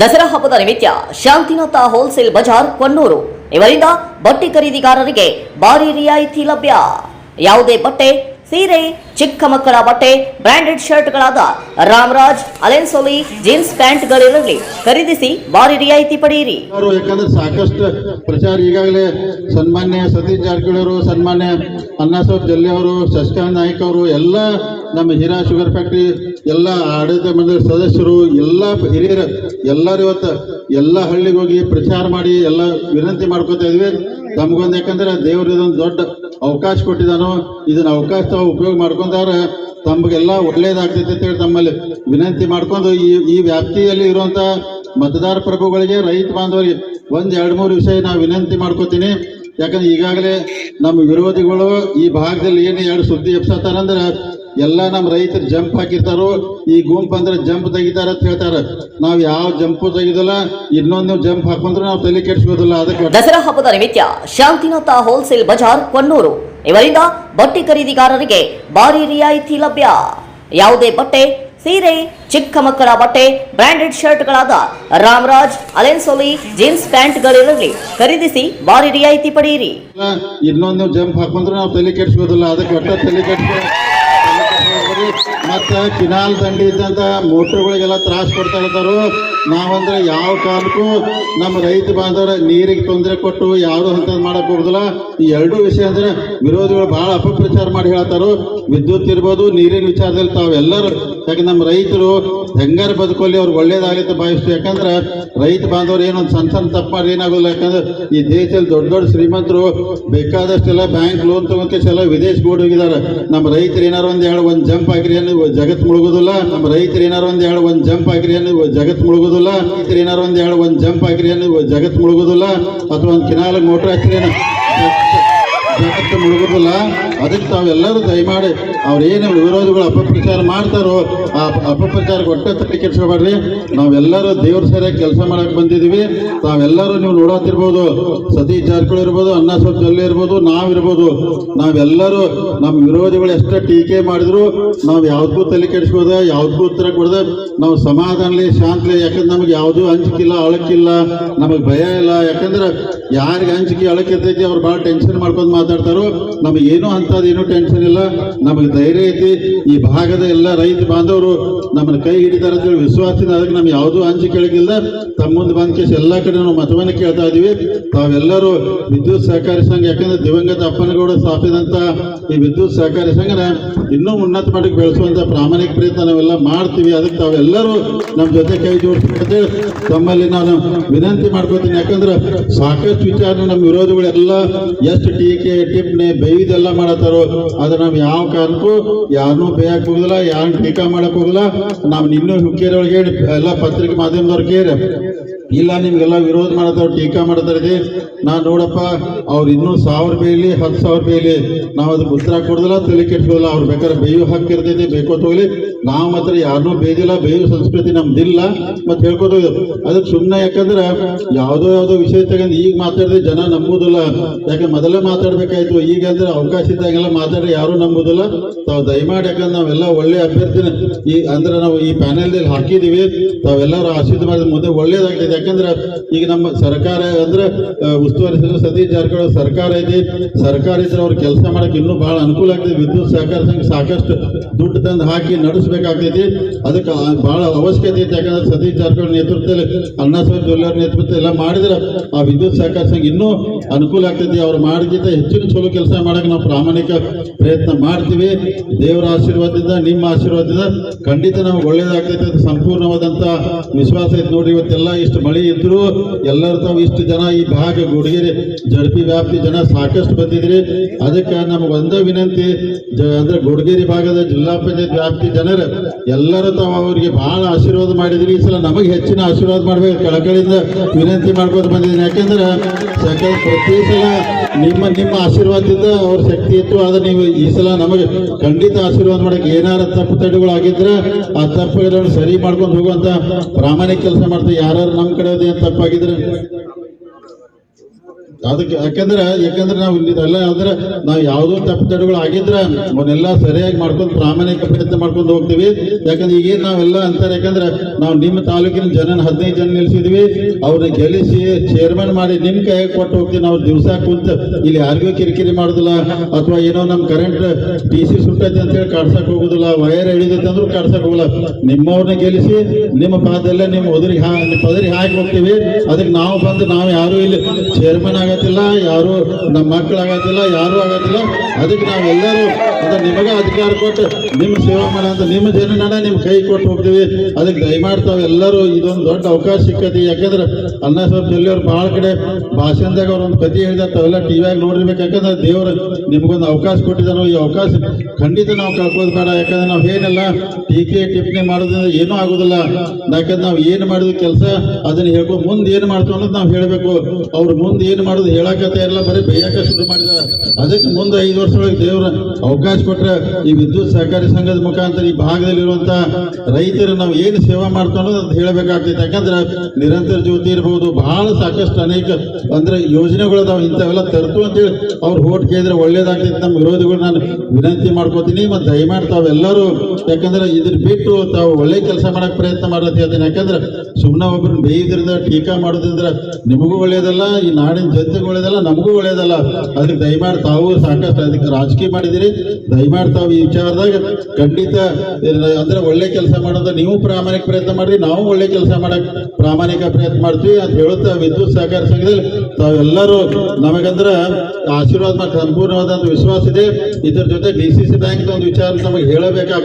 ದಸರಾ ಹಬ್ಬದ ನಿಮಿತ್ತ ಶಾಂತಿನಾಥ ಹೋಲ್ಸೇಲ್ ಬಜಾರ್ ಕೊಣ್ಣೂರು. ಇವರಿಂದ ಬಟ್ಟೆ ಖರೀದಿಗಾರರಿಗೆ ಭಾರಿ ರಿಯಾಯಿತಿ ಲಭ್ಯ. ಯಾವುದೇ ಬಟ್ಟೆ, ಸೀರೆ, ಚಿಕ್ಕ ಮಕ್ಕಳ ಬಟ್ಟೆ, ಬ್ರಾಂಡೆಡ್ ಶರ್ಟ್ಗಳಾದ ರಾಮರಾಜ್, ಅಲೆನ್ಸೋಲಿ, ಜೀನ್ಸ್ ಪ್ಯಾಂಟ್ಗಳಿರಲಿ ಖರೀದಿಸಿ ಭಾರಿ ರಿಯಾಯಿತಿ ಪಡೆಯಿರಿ. ಯಾಕಂದ್ರೆ ಸಾಕಷ್ಟು ಪ್ರಚಾರ ಈಗಾಗಲೇ ಸನ್ಮಾನ್ಯ ಸತೀಶ್ ಜಾರಕಿಹೊಳಿ ಸನ್ಮಾನ್ಯ ಅಣ್ಣಾಸಾಬ್ ಜಲ್ಲಿ ಅವರು, ಶಶಿಕಾಂತ್ ನಾಯ್ಕ ಅವರು, ಎಲ್ಲ ನಮ್ಮ ಹೀರಾ ಶುಗರ್ ಫ್ಯಾಕ್ಟ್ರಿ ಎಲ್ಲ ಆಡಳಿತ ಮಂಡಳಿ ಸದಸ್ಯರು, ಎಲ್ಲ ಹಿರಿಯರು, ಎಲ್ಲರೂ ಇವತ್ತು ಎಲ್ಲ ಹಳ್ಳಿಗೆ ಹೋಗಿ ಪ್ರಚಾರ ಮಾಡಿ, ಎಲ್ಲ ವಿನಂತಿ ಮಾಡ್ಕೊತಾ ಇದ್ವಿ. ತಮಗೊಂದು ಯಾಕಂದ್ರೆ ದೇವ್ರ ಇದೊಂದು ದೊಡ್ಡ ಅವಕಾಶ ಕೊಟ್ಟಿದ್ದಾನೋ, ಇದನ್ನ ಅವಕಾಶ ತಾವು ಉಪಯೋಗ ಮಾಡ್ಕೊಂಡಾರ ತಮಗೆಲ್ಲ ಒಳ್ಳೇದಾಗ್ತೈತೆ ಅಂತೇಳಿ ತಮ್ಮಲ್ಲಿ ವಿನಂತಿ ಮಾಡ್ಕೊಂಡು ಈ ಈ ವ್ಯಾಪ್ತಿಯಲ್ಲಿ ಇರುವಂತ ಮತದಾರ ಪ್ರಭುಗಳಿಗೆ, ರೈತ ಬಾಂಧವರಿಗೆ ಒಂದ್ ಎರಡು ಮೂರು ವಿಷಯ ನಾವು ವಿನಂತಿ ಮಾಡ್ಕೋತೀನಿ. ಯಾಕಂದ್ರೆ ಈಗಾಗಲೇ ನಮ್ಮ ವಿರೋಧಿಗಳು ಈ ಭಾಗದಲ್ಲಿ ಏನು ಎರಡು ಸುದ್ದಿ ಎಬ್ಸತ್ತಾರಂದ್ರ ಎಲ್ಲ ನಮ್ಮ ರೈತರು ಜಂಪ್ ಹಾಕಿರ್ತಾರೋ ಈ ಗುಂಪು ಅಂದ್ರೆ ಜಂಪ್ ತೆಗಿತಾರ ಅಂತ ಹೇಳ್ತಾರ. ನಾವ್ ಯಾವ ಜಂಪು ತೆಗಿದಲ್ಲ ಇನ್ನೊಂದು ಜಂಪ್ ಹಾಕೊಂಡ್ರೆ ನಾವು ತಲೆ ಕೆಡಿಸ್ಬೋದಿಲ್ಲ ಅದಕ್ಕೆ ದಸರಾ ಹಬ್ಬದ ನಿಮಿತ್ತ ಶಾಂತಿನಾಥ ಹೋಲ್ಸೇಲ್ ಬಜಾರ್ ಕೊನ್ನೂರು ಇವರಿಂದ ಬಟ್ಟೆ ಖರೀದಿಗಾರರಿಗೆ ಭಾರಿ ರಿಯಾಯಿತಿ ಲಭ್ಯ. ಯಾವುದೇ ಬಟ್ಟೆ ಸೀರೆ ಚಿಕ್ಕ ಮಕ್ಕಳ ಬಟ್ಟೆ ಬ್ರಾಂಡೆಡ್ ಶರ್ಟ್ಗಳಾದ ರಾಮರಾಜ್ ಅಲೆನ್ಸೋಲಿ ಜೀನ್ಸ್ ಪ್ಯಾಂಟ್ಗಳಿರಲಿ ಖರೀದಿಸಿ ಭಾರಿ ರಿಯಾಯಿತಿ ಪಡೆಯಿರಿ. ಇನ್ನೊಂದು ಜಂಪ್ ಹಾಕೊಂಡ್ರೆ ನಾವು ತಲೆ ಕೆಡಿಸ್ಬೋದಿಲ್ಲ ಅದಕ್ಕೆ ಒಟ್ಟ ತಲೆ ಕೆಡಿಸ್ಕೊ ಮತ್ತ ಕಿನಾಲ್ ದಂಡಿ ಇದ್ದಂತ ಮೋಟ್ರ್ಗಳಿಗೆಲ್ಲ ತ್ರಾಸ ಕೊಡ್ತಾ ಇರ್ತಾರೋ. ನಾವಂದ್ರೆ ಯಾವ ಕಾಲಕ್ಕೂ ನಮ್ಮ ರೈತ ಬಾಂಧವರ ನೀರಿಗೆ ತೊಂದರೆ ಕೊಟ್ಟು ಯಾವ್ದು ಅಂತ ಮಾಡಕ್ ಹೋಗುದಿಲ್ಲ. ಈ ಎರಡೂ ವಿಷಯ ಅಂದ್ರೆ ವಿರೋಧಿಗಳು ಬಹಳ ಅಪಪ್ರಚಾರ ಮಾಡಿ ಹೇಳ್ತಾರೋ. ವಿದ್ಯುತ್ ಇರ್ಬೋದು, ನೀರಿನ ವಿಚಾರದಲ್ಲಿ ತಾವೆಲ್ಲರೂ ಯಾಕೆ ನಮ್ಮ ರೈತರು ಹೆಂಗಾರು ಬದುಕೋಲಿ ಅವ್ರಿಗೆ ಒಳ್ಳೇದಾಗಲಿ ಅಂತ ಯಾಕಂದ್ರೆ ರೈತ ಬಾಂಧವ್ರು ಏನೊಂದು ಸಣ್ಣ ಸಣ್ಣ ತಪ್ಪು ಮಾಡಿ ಏನಾಗೋದಿಲ್ಲ. ಯಾಕಂದ್ರೆ ಈ ದೇಶದಲ್ಲಿ ದೊಡ್ಡ ದೊಡ್ಡ ಶ್ರೀಮಂತರು ಬೇಕಾದಷ್ಟೆಲ್ಲ ಬ್ಯಾಂಕ್ ಲೋನ್ ತಗೊಂತೆಲ್ಲ ವಿದೇಶ ಬೋರ್ಡ್ ಹೋಗಿದ್ದಾರೆ ನಮ್ಮ ರೈತರು ಏನಾರು ಒಂದು ಎರಡು ಒಂದು ಜಂಪ್ ಆಗಿರಿ ಏನು ಜಗತ್ತು ಮುಳುಗೋದಿಲ್ಲ. ನಮ್ಮ ರೈತರು ಏನಾರು ಒಂದು ಎರಡು ಒಂದು ಜಂಪ್ ಆಗಿರಿ ಏನು ಜಗತ್ತು ಮುಳುಗೋದಿಲ್ಲ. ರೈತರು ಏನಾರು ಒಂದು ಎರಡು ಒಂದು ಜಂಪ್ ಆಗಿರಿ ಏನು ಜಗತ್ತು ಮುಳುಗೋದಿಲ್ಲ. ಅಥವಾ ಒಂದು ಕಿನಾಲ್ ಮೋಟ್ರ್ ಹಾಕಿರಿ ಏನು ಮುಳುಗುದಿಲ್ಲ. ಅದಕ್ಕೆ ತಾವೆಲ್ಲರೂ ದಯಮಾಡಿ ಅವ್ರೇನು ವಿರೋಧಿಗಳು ಅಪಪ್ರಚಾರ ಮಾಡ್ತಾರೋ ಆ ಅಪಪ್ರಚಾರಕ್ಕೆ ಒಟ್ಟೆ ತಲೆ ಕೆಡ್ಸ್ಕೊಬೇಡ್ರಿ ನಾವೆಲ್ಲರೂ ದೇವ್ರ ಸರಿಯಾಗಿ ಕೆಲಸ ಮಾಡಕ್ಕೆ ಬಂದಿದ್ದೀವಿ. ತಾವೆಲ್ಲರೂ ನೀವು ನೋಡತ್ತಿರ್ಬೋದು ಸತೀ ಜಾರಕಿಹೊಳಿ ಇರ್ಬೋದು, ಅಣ್ಣ ಸ್ವಲ್ಪ ಜಲ್ಲಿ ಇರ್ಬೋದು, ನಾವಿರ್ಬೋದು. ನಾವೆಲ್ಲರೂ ನಮ್ಮ ವಿರೋಧಿಗಳು ಎಷ್ಟೇ ಟೀಕೆ ಮಾಡಿದ್ರು ನಾವು ಯಾವ್ದಕ್ಕೂ ತಲೆ ಕೆಡಿಸ್ಬೋದ ಯಾವ್ದಕ್ಕೂ ಉತ್ತರ ಕೊಡ್ದೆ. ನಾವು ಸಮಾಧಾನಲಿ, ಶಾಂತಲಿ, ಯಾಕಂದ್ರೆ ನಮಗೆ ಯಾವುದೂ ಹಂಚಿಕಿಲ್ಲ ಅಳಕಿಲ್ಲ, ನಮಗೆ ಭಯ ಇಲ್ಲ. ಯಾಕಂದ್ರೆ ಯಾರಿಗೆ ಹಂಚಿಕೆ ಅಳಕಿರ್ತೈತಿ ಅವ್ರು ಭಾಳ ಟೆನ್ಷನ್ ಮಾಡ್ಕೊಂಡು ಮಾತಾಡ್ತಾರೋ. ನಮಗೆ ಏನೂ ಅಂಥದ್ದು ಏನೂ ಟೆನ್ಷನ್ ಇಲ್ಲ. ನಮಗೆ ಧೈರ್ಯ ಐತಿ. ಈ ಭಾಗದ ಎಲ್ಲ ರೈತ ಬಾಂಧವರು ನಮ್ಮನ್ನ ಕೈ ಹಿಡಿತಾರೆ ಅಂತೇಳಿ ವಿಶ್ವಾಸದಿಂದ ಅದಕ್ಕೆ ನಮ್ಗೆ ಯಾವುದೂ ಅಂಜಿ ಕೆಳಗಿಲ್ಲ ತಮ್ಮ ಮುಂದೆ ಬಂದ ಕೇಸ್ ಎಲ್ಲ ಕಡೆ ನಾವು ಮತವನ್ನು ಕೇಳ್ತಾ ಇದೀವಿ. ತಾವೆಲ್ಲರೂ ವಿದ್ಯುತ್ ಸಹಕಾರಿ ಸಂಘ, ಯಾಕಂದ್ರೆ ದಿವಂಗತ ಅಪ್ಪನಗೌಡ ಸ್ಥಾಪಿಸಿದಂತ ಈ ವಿದ್ಯುತ್ ಸಹಕಾರಿ ಸಂಘನ ಇನ್ನೂ ಉನ್ನತ ಮಟ್ಟಕ್ಕೆ ಬೆಳೆಸುವಂತ ಪ್ರಾಮಾಣಿಕ ಪ್ರಯತ್ನ ನಾವೆಲ್ಲ ಮಾಡ್ತೀವಿ. ಅದಕ್ಕೆ ತಾವೆಲ್ಲರೂ ನಮ್ಮ ಜೊತೆ ಕೈ ಜೋಡಿಸ್ಕೊಂಡು ಅಂತೇಳಿ ತಮ್ಮಲ್ಲಿ ನಾನು ವಿನಂತಿ ಮಾಡ್ಕೋತೀನಿ ಯಾಕಂದ್ರೆ ಸಾಕಷ್ಟು ವಿಚಾರ ನಮ್ಮ ವಿರೋಧಿಗಳೆಲ್ಲ ಎಷ್ಟು ಟೀಕೆ, ಟಿಪ್ಪಣಿ ಬೈದೆಲ್ಲ ಮಾಡತ್ತಾರೋ, ಆದ್ರೆ ನಾವು ಯಾವ ಕಾರಣಕ್ಕೂ ಯಾರನ್ನೂ ಬೇಯಕ್ಕೆ ಹೋಗಲ್ಲ ಯಾರು ಟೀಕಾ ಮಾಡಕ್ ಹೋಗಲ್ಲ ನಾವು ಇನ್ನೂ ಹುಕ್ಕೇರಿ ಒಳಗೆ ಎಲ್ಲ ಪತ್ರಿಕೆ ಮಾಧ್ಯಮದವ್ರು ಕೇಳಿ ಇಲ್ಲ, ನಿಮ್ಗೆಲ್ಲ ವಿರೋಧ ಮಾಡ್ತಾರೆ ಟೀಕಾ ಮಾಡ್ತಾರೆ ನಾ ನೋಡಪ್ಪ, ಅವ್ರು ಇನ್ನೂ ಸಾವಿರ ರೂಪಾಯಿಲಿ ಹತ್ತು ಸಾವಿರ ರೂಪಾಯಿಲಿ ನಾವು ಅದಕ್ಕೆ ಉತ್ತರ ಕೊಡೋದಿಲ್ಲ, ತಲೆ ಕೆಡ್ಸೋದಿಲ್ಲ ಅವ್ರು ಬೇಕಾದ್ರೆ ಬೇಯು ಹಾಕಿರ್ತೈತಿ ಬೇಕೋ ಹೋಗ್ಲಿ ನಾವು ಮಾತ್ರ ಯಾರನ್ನೂ ಬೇದಿಲ್ಲ, ಬೇಯು ಸಂಸ್ಕೃತಿ ನಮ್ದಿಲ್ಲ. ಮತ್ತೆ ಹೇಳ್ಕೊತ ಅದಕ್ಕೆ ಸುಮ್ಮನೆ ಯಾಕಂದ್ರೆ ಯಾವುದೋ ಯಾವುದೋ ವಿಷಯ ತಗೊಂಡು ಈಗ ಮಾತಾಡಿದ್ರೆ ಜನ ನಂಬುದಿಲ್ಲ. ಯಾಕೆ ಮೊದಲೇ ಮಾತಾಡ್ಬೇಕಾಯ್ತು. ಈಗ ಅಂದ್ರೆ ಅವಕಾಶ ಇದ್ದಾಗೆಲ್ಲ ಮಾತಾಡಿ ಯಾರು ನಂಬುದಿಲ್ಲ. ತಾವು ದಯಮಾಡಿ ಯಾಕಂದ್ರೆ ನಾವೆಲ್ಲ ಒಳ್ಳೆ ಅಭ್ಯರ್ಥಿನ. ಈ ಅಂದ್ರೆ ನಾವು ಈ ಪ್ಯಾನೆಲ್ದಲ್ಲಿ ಹಾಕಿದೀವಿ. ತಾವೆಲ್ಲರೂ ಆಶೀರ್ವಾದ ಮುಂದೆ ಒಳ್ಳೇದಾಗ್ತದೆ ಯಾಕಂದ್ರೆ ಈಗ ನಮ್ಮ ಸರ್ಕಾರ ಅಂದ್ರೆ ಉಸ್ತುವಾರಿ ಸತೀಶ್ ಜಾರಕಿಹೊಳಿ ಸರ್ಕಾರ ಐತಿ. ಸರ್ಕಾರ ಇದ್ರೆ ಅವ್ರ ಕೆಲಸ ಮಾಡಕ್ ಇನ್ನೂ ಬಹಳ ಅನುಕೂಲ ಆಗ್ತದೆ. ವಿದ್ಯುತ್ ಸಹಕಾರ ಸಂಘ ಸಾಕಷ್ಟು ದುಡ್ಡು ತಂದು ಹಾಕಿ ನಡೆಸಬೇಕಾಗ್ತೈತಿ. ಅದಕ್ಕೆ ಬಹಳ ಅವಶ್ಯಕತೆ ಐತಿ. ಯಾಕಂದ್ರೆ ಸತೀಶ್ ಜಾರಕಿಹೊಳಿ ನೇತೃತ್ವದಲ್ಲಿ ಅಣ್ಣಾಸಾಹೇಬ್ ಜೊಲ್ಲೆಯವ್ರ ನೇತೃತ್ವ ಎಲ್ಲ ಮಾಡಿದ್ರೆ ಆ ವಿದ್ಯುತ್ ಸಹಕಾರ ಸಂಘ ಇನ್ನೂ ಅನುಕೂಲ ಆಗ್ತೈತಿ. ಅವ್ರು ಮಾಡಿದ ಹೆಚ್ಚಿನ ಚಲೋ ಕೆಲಸ ಮಾಡಕ್ ನಾವು ಪ್ರಾಮಾಣಿಕ ಪ್ರಯತ್ನ ಮಾಡ್ತೀವಿ. ದೇವರ ಆಶೀರ್ವಾದದಿಂದ, ನಿಮ್ಮ ಆಶೀರ್ವಾದದಿಂದ ಖಂಡಿತ ನಮ್ಗೆ ಒಳ್ಳೇದಾಗ್ತೈತೆ ಸಂಪೂರ್ಣವಾದಂತ ವಿಶ್ವಾಸ ಐತೆ ನೋಡಿ ಇವತ್ತೆಲ್ಲ ಇಷ್ಟು ಮಳೆ ಇದ್ರು ಎಲ್ಲರೂ ತಾವು ಇಷ್ಟು ಜನ ಈ ಭಾಗ ಗುಡಿಗೆರೆ ಜಡ್ಪಿ ವ್ಯಾಪ್ತಿ ಜನ ಸಾಕಷ್ಟು ಬಂದಿದ್ರಿ. ಅದಕ್ಕೆ ನಮ್ಗೆ ಒಂದೇ ವಿನಂತಿ ಅಂದ್ರೆ ಗುಡಿಗೆರೆ ಭಾಗದ ಜಿಲ್ಲಾ ಪಂಚಾಯತ್ ವ್ಯಾಪ್ತಿ ಜನರು, ಎಲ್ಲರೂ ತಾವು ಅವರಿಗೆ ಬಹಳ ಆಶೀರ್ವಾದ ಮಾಡಿದ್ರಿ. ಈ ಸಲ ನಮಗೆ ಹೆಚ್ಚಿನ ಆಶೀರ್ವಾದ ಮಾಡ್ಬೇಕು ಕಳಕಳಿಯಿಂದ ವಿನಂತಿ ಮಾಡ್ಕೊಂಡು ಬಂದಿದ್ದೀನಿ. ಯಾಕೆಂದ್ರೆ ಯಾಕಂದ್ರೆ ಪ್ರತಿ ಸಲ ನಿಮ್ಮ ನಿಮ್ಮ ಆಶೀರ್ವಾದದಿಂದ ಅವ್ರ ಶಕ್ತಿ ಇತ್ತು. ಆದ್ರೆ ನೀವು ಈ ಸಲ ನಮಗೆ ಖಂಡಿತ ಆಶೀರ್ವಾದ ಮಾಡಕ್ಕೆ ಏನಾರ ತಪ್ಪು ತಡೆಗಳು ಆಗಿದ್ರೆ ಆ ತಪ್ಪುಗಳನ್ನು ಸರಿ ಮಾಡ್ಕೊಂಡು ಹೋಗುವಂತ ಪ್ರಾಮಾಣಿಕ ಕೆಲಸ ಮಾಡ್ತಾರೆ ಯಾರು ನಮ್ಮ ಕಡೆ ತಪ್ಪಾಗಿದ್ರೆ ಅದಕ್ಕೆ ಯಾಕಂದ್ರೆ ಯಾಕಂದ್ರೆ ನಾವು ಇದೆಲ್ಲ ಆದ್ರೆ ನಾವು ಯಾವುದೋ ತಪ್ಪುತಡೆಗಳು ಆಗಿದ್ರೆ ಅವನ್ನೆಲ್ಲ ಸರಿಯಾಗಿ ಮಾಡ್ಕೊಂಡು ಪ್ರಾಮಾಣಿಕ ಪ್ರಯತ್ನ ಮಾಡ್ಕೊಂಡು ಹೋಗ್ತೀವಿ. ಯಾಕಂದ್ರೆ ಈಗೇನು ನಾವೆಲ್ಲ ಅಂತಾರೆ, ಯಾಕಂದ್ರೆ ನಾವು ನಿಮ್ಮ ತಾಲೂಕಿನ ಜನನ ಹದಿನೈದು ಜನ ನಿಲ್ಸಿದ್ವಿ. ಅವ್ರನ್ನ ಗೆಲ್ಲಿಸಿ ಚೇರ್ಮನ್ ಮಾಡಿ ನಿಮ್ ಕೈಯಾಗ ಕೊಟ್ಟು ಹೋಗ್ತೀವಿ. ನಾವು ದಿವಸ ಕುಂತ ಇಲ್ಲಿ ಯಾರಿಗೂ ಕಿರಿಕಿರಿ ಮಾಡುದಿಲ್ಲ. ಅಥವಾ ಏನೋ ನಮ್ ಕರೆಂಟ್ ಟಿ ಸಿ ಸುಟ್ಟೈತೆ ಅಂತ ಹೇಳಿ ಕಾಡ್ಸಕ್ ಹೋಗುದಿಲ್ಲ. ವೈರ್ ಎಳಿದೈತೆ ಅಂದ್ರೂ ಕಾಡ್ಸಕ್ ಹೋಗಲ್ಲ ನಿಮ್ಮವ್ರನ್ನ ಗೆಲ್ಲಿಸಿ ನಿಮ್ಮ ಪಾದಲ್ಲೇ ನಿಮ್ಮ ಒದರಿ ಹಾ, ಪದರಿ ಹಾಕಿ ಹೋಗ್ತೀವಿ. ಅದಕ್ಕೆ ನಾವು ಬಂದು, ನಾವು ಯಾರು ಇಲ್ಲಿ ಚೇರ್ಮನ್ ಆಗತ್ತಿಲ್ಲ, ಯಾರು ನಮ್ಮ ಮಕ್ಕಳು ಆಗತ್ತಿಲ್ಲ, ಯಾರು ಆಗತ್ತಿಲ್ಲ. ಅದಕ್ಕೆ ನಾವೆಲ್ಲರೂ ಅದು ನಿಮಗೆ ಅಧಿಕಾರ ಕೊಟ್ಟು ನಿಮ್ಮ ಸೇವೆ ಮಾಡ ಅಂತ ನಿಮ್ಮ ಜನನಡ ನಿಮ್ಮ ಕೈ ಕೊಟ್ಟು ಹೋಗ್ತೀವಿ. ಅದಕ್ಕೆ ದಯಮಾಡಿ ಮಾಡ್ತಾವೆ ಎಲ್ಲರೂ ಇದೊಂದು ದೊಡ್ಡ ಅವಕಾಶ ಸಿಕ್ಕತಿ ಯಾಕಂದ್ರೆ ಅನ್ನ ಸ್ವಲ್ಪ ಜೊಲ್ಲೆ ಅವ್ರು ಭಾಳ ಕಡೆ ಭಾಷಣದಾಗ ಅವ್ರ ಒಂದು ಕಥೆ ಹೇಳಿದ ತಾವೆಲ್ಲ ಟಿವಿಯಾಗ ನೋಡಿರ್ಬೇಕು. ಯಾಕಂದ್ರೆ ದೇವರು ನಿಮ್ಗೊಂದು ಅವಕಾಶ ಕೊಟ್ಟಿದ್ದಾನೋ, ಈ ಅವಕಾಶ ಖಂಡಿತ ನಾವು ಕಳ್ಕೋದು ಬೇಡ. ಯಾಕಂದ್ರೆ ನಾವು ಏನೆಲ್ಲ ಟೀಕೆ ಟಿಪ್ಪಣಿ ಮಾಡೋದ್ರಿಂದ ಏನೂ ಆಗೋದಿಲ್ಲ. ಯಾಕಂದ್ರೆ ನಾವು ಏನು ಮಾಡಿದ್ವಿ ಕೆಲಸ, ಅದನ್ನ ಹೇಳ್ಕೊ ಮುಂದೆ ಏನು ಮಾಡ್ತೀವಿ ಅನ್ನೋದು ನಾವು ಹೇಳಬೇಕು. ಅವ್ರು ಮುಂದೆ ಏನು ಮಾಡೋದು ಹೇಳಕತ್ತೆ ಎಲ್ಲ ಬರೀ ಬೇಯಕ ಶುರು ಮಾಡಿದ. ಅದಕ್ಕೆ ಮುಂದೆ ಐದು ವರ್ಷದೊಳಗೆ ದೇವರ ಅವಕಾಶ ಕೊಟ್ರೆ ಈ ವಿದ್ಯುತ್ ಸಹಕಾರಿ ಸಂಘದ ಮುಖಾಂತರ ಈ ಭಾಗದಲ್ಲಿರುವಂತ ರೈತರು ನಾವು ಏನು ಸೇವಾ ಮಾಡ್ತಾನೋ ಅಂತ ಹೇಳಬೇಕಾಗ್ತೈತೆ. ಯಾಕಂದ್ರೆ ನಿರಂತರ ಜ್ಯೋತಿ ಇರ್ಬೋದು, ಬಹಳ ಸಾಕಷ್ಟು ಅನೇಕ ಅಂದ್ರೆ ಯೋಜನೆಗಳು ಅದಾವ, ಇಂಥವೆಲ್ಲ ತರ್ತು ಅಂತೇಳಿ ಅವ್ರು ಹೋಟ್ ಕೇಳಿದ್ರೆ ಒಳ್ಳೇದಾಗ್ತೈತೆ. ನಮ್ಮ ವಿರೋಧಿಗಳು ನಾನು ವಿನಂತಿ ಮಾಡ್ಕೋತೀನಿ, ಮತ್ತು ದಯಮಾಡಿ ತಾವೆಲ್ಲರೂ ಯಾಕಂದ್ರೆ ಇದ್ರ ಬಿಟ್ಟು ತಾವು ಒಳ್ಳೆ ಕೆಲಸ ಮಾಡಕ್ ಪ್ರಯತ್ನ ಮಾಡೋದು ಹೇಳ್ತೀನಿ. ಯಾಕಂದ್ರೆ ಸುಮ್ಮನೆ ಒಬ್ರನ್ನ ಬೇಯಿದ್ರಿಂದ ಟೀಕಾ ಮಾಡೋದ್ರಿಂದ ನಿಮಗೂ ಒಳ್ಳೇದಲ್ಲ, ಈ ನಾಡಿನ ಜನತೆಗೂ ಒಳ್ಳೇದಲ್ಲ, ನಮಗೂ ಒಳ್ಳೇದಲ್ಲ. ಅದಕ್ಕೆ ದಯಮಾಡಿ ತಾವು ಸಾಕಷ್ಟು ಅದಕ್ಕೆ ರಾಜಕೀಯ ಮಾಡಿದಿರಿ ದಯಮಾಡಿ ತಾವು ಈ ವಿಚಾರದಾಗ ಖಂಡಿತ, ಅಂದ್ರೆ ಒಳ್ಳೆ ಕೆಲಸ ಮಾಡೋದು ನೀವು ಪ್ರಾಮಾಣಿಕ ಪ್ರಯತ್ನ ಮಾಡ್ರಿ, ನಾವು ಒಳ್ಳೆ ಕೆಲಸ ಮಾಡಕ್ ಪ್ರಾಮಾಣಿಕ ಪ್ರಯತ್ನ ಮಾಡ್ತೀವಿ ಅಂತ ಹೇಳುತ್ತಾ ವಿದ್ಯುತ್ ಸಹಕಾರ ಸಂಘದಲ್ಲಿ ತಾವೆಲ್ಲರೂ ನಮಗಂದ್ರ ಆಶೀರ್ವಾದ ಮಾಡಿ ಸಂಪೂರ್ಣವಾದಂತ ವಿಶ್ವಾಸ ಇದೆ. ಇದರ ಜೊತೆ ಡಿ ಸಿ ಸಿ ಬ್ಯಾಂಕ್ ಒಂದು ವಿಚಾರ ನಮಗೆ ಹೇಳಬೇಕಾಗ್ತದೆ.